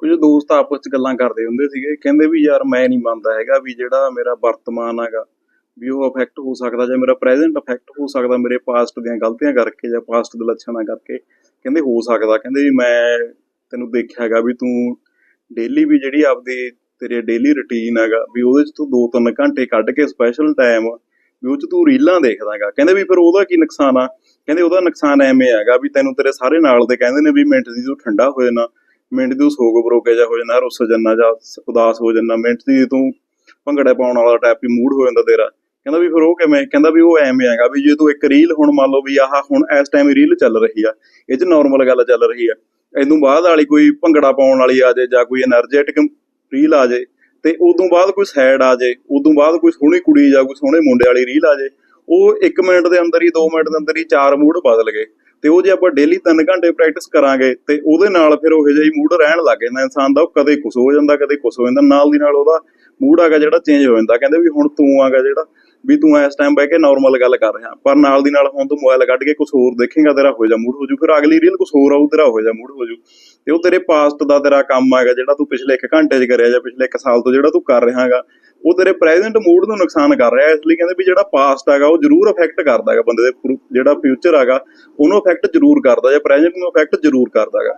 ਕੁਝ ਦੋਸਤ ਆਪਸ ਚ ਗੱਲਾਂ ਕਰਦੇ ਹੁੰਦੇ ਸੀਗੇ, ਕਹਿੰਦੇ ਵੀ ਯਾਰ ਮੈਂ ਨਹੀਂ ਮੰਨਦਾ ਹੈਗਾ ਵੀ ਜਿਹੜਾ ਮੇਰਾ ਵਰਤਮਾਨ ਹੈਗਾ, ਵੀ ਉਹ ਅਫੈਕਟ ਹੋ ਸਕਦਾ ਜਾਂ ਮੇਰਾ ਪ੍ਰੈਜ਼ੈਂਟ ਅਫੈਕਟ ਹੋ ਸਕਦਾ ਮੇਰੇ ਪਾਸਟ ਦੀਆਂ ਗਲਤੀਆਂ ਕਰਕੇ ਜਾਂ ਪਾਸਟ ਦੇ ਲੱਛਣਾਂ ਕਰਕੇ। ਕਹਿੰਦੇ ਹੋ ਸਕਦਾ, ਕਹਿੰਦੇ ਵੀ ਮੈਂ ਤੈਨੂੰ ਦੇਖਿਆ ਹੈਗਾ ਵੀ ਤੂੰ ਡੇਲੀ ਵੀ ਜਿਹੜੀ ਆਪਦੀ ਤੇਰੇ ਡੇਲੀ ਰੁਟੀਨ ਹੈਗਾ, ਵੀ ਉਹਦੇ ਚ ਤੂੰ 2-3 ਘੰਟੇ ਕੱਢ ਕੇ ਸਪੈਸ਼ਲ ਟਾਈਮ ਵੀ ਉਹ ਚ ਤੂੰ ਰੀਲਾਂ ਦੇਖਦਾ ਹੈਗਾ। ਕਹਿੰਦੇ ਵੀ ਫਿਰ ਉਹਦਾ ਕੀ ਨੁਕਸਾਨ ਆ? ਕਹਿੰਦੇ ਉਹਦਾ ਨੁਕਸਾਨ ਐਵੇਂ ਹੈਗਾ ਵੀ ਤੈਨੂੰ ਤੇਰੇ ਸਾਰੇ ਨਾਲ ਦੇ ਕਹਿੰਦੇ ਨੇ ਵੀ ਮਿੰਟ ਦੀ ਤੂੰ ਠੰਡਾ ਹੋ ਜਾਣਾ। ਮਿੰਟ ਦੀ ਸੋਗ ਬਰੋਕੇ ਜਾ ਹੋ ਜਾਂਦਾ, ਰੁੱਸ ਜੰਨਾ ਜਾਂ ਉਦਾਸ ਹੋ ਜੰਨਾ ਮਿੰਟ ਦੀ ਤੂੰ ਭੰਗੜਾ ਪਾਉਣ ਵਾਲਾ ਟਾਈਪ ਹੀ ਮੂਡ ਹੋ ਜਾਂਦਾ ਤੇਰਾ। ਕਹਿੰਦਾ ਵੀ ਫਿਰ ਉਹ ਕਿਵੇਂ? ਕਹਿੰਦਾ ਵੀ ਉਹ ਐਵੇਂ ਹੈਗਾ ਵੀ ਜੇ ਤੂੰ ਇੱਕ ਰੀਲ ਹੁਣ ਮੰਨ ਲਓ ਵੀ ਆਹ ਹੁਣ ਇਸ ਟਾਈਮ ਰੀਲ ਚੱਲ ਰਹੀ ਆ, ਇਹ ਚ ਨਾਰਮਲ ਗੱਲ ਚੱਲ ਰਹੀ ਆ। ਇਦੋਂ ਬਾਅਦ ਵਾਲੀ ਕੋਈ ਭੰਗੜਾ ਪਾਉਣ ਵਾਲੀ ਆ ਜੇ ਜਾਂ ਕੋਈ એનર્ਜੈਟਿਕ ਰੀਲ ਆ ਜਾਏ ਤੇ ਉਦੋਂ ਬਾਅਦ ਕੋਈ ਸੈਡ ਆ ਜੇ, ਉਦੋਂ ਬਾਅਦ ਕੋਈ ਸੋਹਣੀ ਕੁੜੀ ਜਾਂ ਕੋਈ ਸੋਹਣੇ ਮੁੰਡੇ ਵਾਲੀ ਰੀਲ ਆ ਜੇ, ਉਹ 1 ਮਿੰਟ ਦੇ ਅੰਦਰ ਹੀ 2 ਮਿੰਟ ਦੇ ਅੰਦਰ ਹੀ ਚਾਰ ਮੂਡ ਬਦਲ ਗਏ। ਤੇ ਉਹ ਜੇ ਆਪਾਂ ਡੇਲੀ 3 ਘੰਟੇ ਪ੍ਰੈਕਟਿਸ ਕਰਾਂਗੇ ਤੇ ਉਹਦੇ ਨਾਲ ਫਿਰ ਉਹੋ ਜਿਹਾ ਮੂਡ ਰਹਿਣ ਲੱਗ ਜਾਂਦਾ, ਇਨਸਾਨ ਦਾ ਉਹ ਕਦੇ ਕੁਛ ਹੋ ਜਾਂਦਾ, ਕਦੇ ਕੁਛ ਹੋ ਜਾਂਦਾ, ਨਾਲ ਦੀ ਨਾਲ ਉਹਦਾ ਮੂਡ ਆਗਾ ਜਿਹੜਾ ਚੇਂਜ ਹੋ ਜਾਂਦਾ, ਕਹਿੰਦੇ ਵੀ ਹੁਣ ਤੂੰ ਆਗਾ ਜਿਹੜਾ, ਵੀ ਤੂੰ ਇਸ ਟਾਈਮ ਬਹਿ ਕੇ ਨਾਰਮਲ ਗੱਲ ਕਰ ਰਿਹਾ, ਪਰ ਨਾਲ ਦੀ ਨਾਲ ਹੁਣ ਤੂੰ ਮੋਬਾਈਲ ਕੱਢ ਕੇ ਕੁਝ ਹੋਰ ਦੇਖੇਗਾ, ਤੇਰਾ ਹੋ ਜਾ ਮੂਡ ਹੋ ਜੂ, ਫਿਰ ਅਗਲੀ ਰੀਲ ਕੁਝ ਹੋਰ ਆਊ, ਤੇਰਾ ਹੋ ਜਾ ਮੂਡ ਹੋ ਜੂ, ਤੇ ਉਹ ਤੇਰੇ ਪਾਸਟ ਦਾ ਤੇਰਾ ਕੰਮ ਹੈਗਾ ਜਿਹੜਾ ਤੂੰ ਪਿਛਲੇ 1 ਘੰਟੇ 'ਚ ਕਰਿਆ ਜਾਂ ਪਿਛਲੇ 1 ਸਾਲ ਤੋਂ ਜਿਹੜਾ ਤੂੰ ਕਰ ਰਿਹਾ ਉਹ ਤੇਰੇ ਪ੍ਰੈਜ਼ੈਂਟ ਮੂਡ ਨੂੰ ਨੁਕਸਾਨ ਕਰ ਰਿਹਾ ਇਸ ਲਈ ਕਹਿੰਦੇ ਵੀ ਜਿਹੜਾ ਪਾਸਟ ਹੈਗਾ, ਉਹ ਜ਼ਰੂਰ ਅਫੈਕਟ ਕਰਦਾ ਹੈਗਾ ਬੰਦੇ ਦੇ ਜਿਹੜਾ ਫਿਊਚਰ ਹੈਗਾ, ਉਹਨੂੰ ਅਫੈਕਟ ਜ਼ਰੂਰ ਕਰਦਾ, ਜਾਂ ਪ੍ਰੈਜ਼ੈਂਟ ਨੂੰ ਅਫੈਕਟ ਜ਼ਰੂਰ ਕਰਦਾ ਹੈਗਾ।